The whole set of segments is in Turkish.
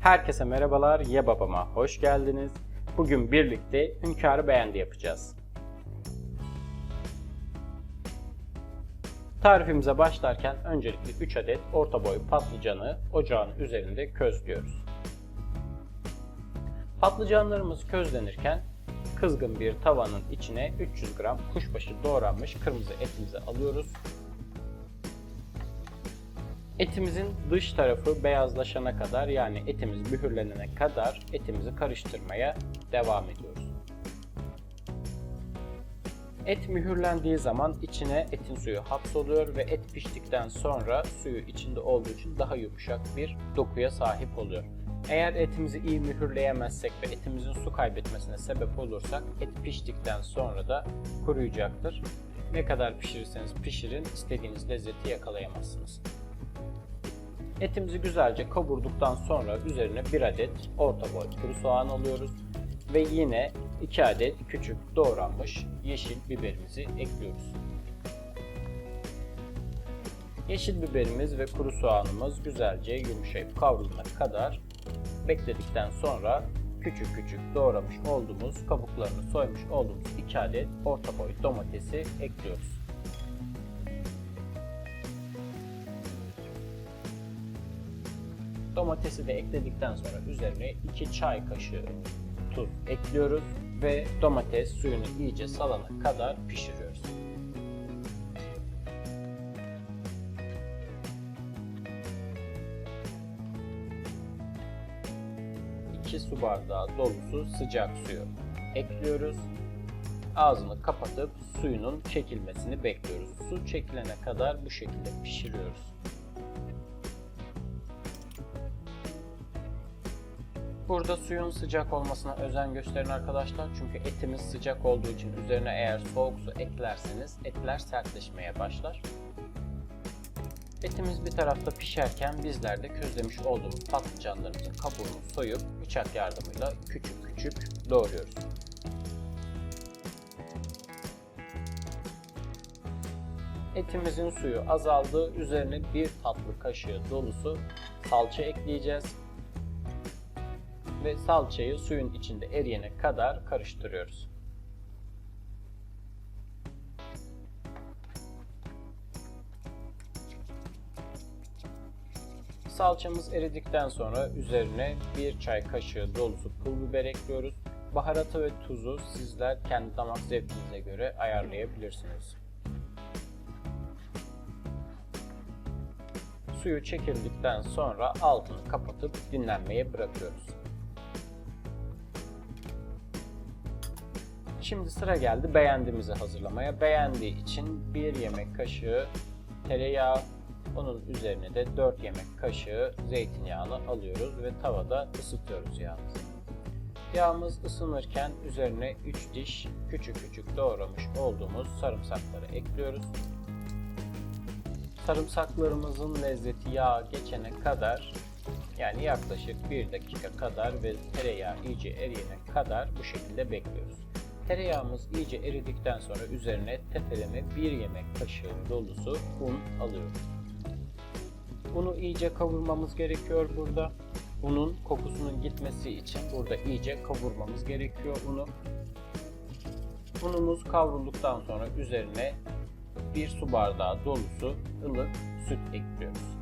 Herkese merhabalar, Ye Babama hoş geldiniz. Bugün birlikte Hünkâr'ı beğendi yapacağız. Tarifimize başlarken öncelikle 3 adet orta boy patlıcanı ocağın üzerinde közlüyoruz. Patlıcanlarımız közlenirken kızgın bir tavanın içine 300 gram kuşbaşı doğranmış kırmızı etimizi alıyoruz. Etimizin dış tarafı beyazlaşana kadar yani etimiz mühürlenene kadar etimizi karıştırmaya devam ediyoruz. Et mühürlendiği zaman içine etin suyu hapsoluyor ve et piştikten sonra suyu içinde olduğu için daha yumuşak bir dokuya sahip oluyor. Eğer etimizi iyi mühürleyemezsek ve etimizin su kaybetmesine sebep olursak et piştikten sonra da kuruyacaktır. Ne kadar pişirirseniz pişirin istediğiniz lezzeti yakalayamazsınız. Etimizi güzelce kavurduktan sonra üzerine 1 adet orta boy kuru soğan alıyoruz ve yine 2 adet küçük doğranmış yeşil biberimizi ekliyoruz. Yeşil biberimiz ve kuru soğanımız güzelce yumuşayıp kavrulana kadar bekledikten sonra küçük küçük doğramış olduğumuz kabuklarını soymuş olduğumuz 2 adet orta boy domatesi ekliyoruz. Domatesi de ekledikten sonra üzerine 2 çay kaşığı tuz ekliyoruz ve domates suyunu iyice salana kadar pişiriyoruz. İki su bardağı dolusu sıcak suyu ekliyoruz. Ağzını kapatıp suyunun çekilmesini bekliyoruz. Su çekilene kadar bu şekilde pişiriyoruz. Burada suyun sıcak olmasına özen gösterin arkadaşlar. Çünkü etimiz sıcak olduğu için üzerine eğer soğuk su eklerseniz etler sertleşmeye başlar. Etimiz bir tarafta pişerken bizler de közlemiş olduğumuz patlıcanlarımızın kabuğunu soyup bıçak yardımıyla küçük küçük doğruyoruz. Etimizin suyu azaldı. Üzerine bir tatlı kaşığı dolusu salça ekleyeceğiz ve salçayı suyun içinde eriyene kadar karıştırıyoruz. Salçamız eridikten sonra üzerine bir çay kaşığı dolusu pul biber ekliyoruz. Baharatı ve tuzu sizler kendi damak zevkinize göre ayarlayabilirsiniz. Suyu çekildikten sonra altını kapatıp dinlenmeye bırakıyoruz. Şimdi sıra geldi beğendiğimizi hazırlamaya. Beğendiği için 1 yemek kaşığı tereyağı, onun üzerine de 4 yemek kaşığı zeytinyağını alıyoruz ve tavada ısıtıyoruz yağımızı. Yağımız ısınırken üzerine 3 diş küçük küçük doğramış olduğumuz sarımsakları ekliyoruz. Sarımsaklarımızın lezzeti yağa geçene kadar yani yaklaşık 1 dakika kadar ve tereyağı iyice eriyene kadar bu şekilde bekliyoruz. Tereyağımız iyice eridikten sonra üzerine tepeleme 1 yemek kaşığı dolusu un alıyoruz. Unu iyice kavurmamız gerekiyor burada. Unun kokusunun gitmesi için burada iyice kavurmamız gerekiyor unu. Unumuz kavrulduktan sonra üzerine bir su bardağı dolusu ılık süt ekliyoruz.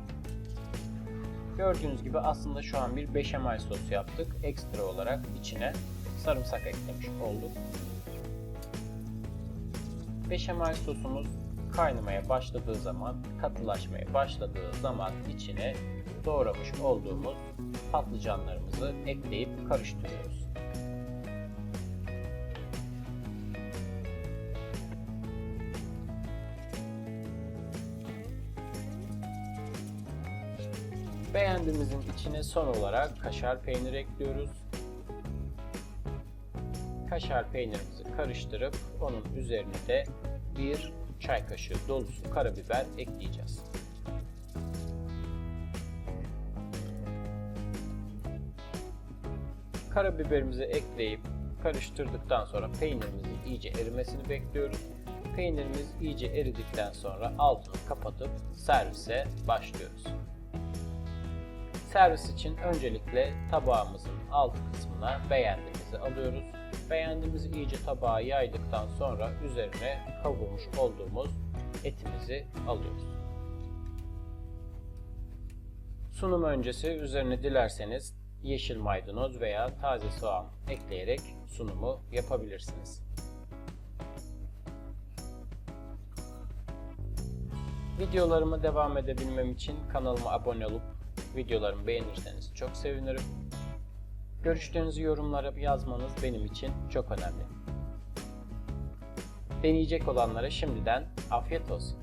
Gördüğünüz gibi aslında şu an bir beşamel sos yaptık. Ekstra olarak içine sarımsak eklemiş olduk. Beşamel sosumuz kaynamaya başladığı zaman, katılaşmaya başladığı zaman içine doğramış olduğumuz patlıcanlarımızı ekleyip karıştırıyoruz. Beğendiğimizin içine son olarak kaşar peynir ekliyoruz. Kaşar peynirimizi karıştırıp onun üzerine de bir çay kaşığı dolusu karabiber ekleyeceğiz. Karabiberimizi ekleyip karıştırdıktan sonra peynirimizin iyice erimesini bekliyoruz. Peynirimiz iyice eridikten sonra altını kapatıp servise başlıyoruz. Servis için öncelikle tabağımızın alt kısmına beğendiğimizi alıyoruz. Beğendiğimizi iyice tabağa yaydıktan sonra üzerine kavurmuş olduğumuz etimizi alıyoruz. Sunum öncesi üzerine dilerseniz yeşil maydanoz veya taze soğan ekleyerek sunumu yapabilirsiniz. Videolarıma devam edebilmem için kanalıma abone olup videolarımı beğenirseniz çok sevinirim. Görüşlerinizi yorumlara yazmanız benim için çok önemli. Deneyecek olanlara şimdiden afiyet olsun.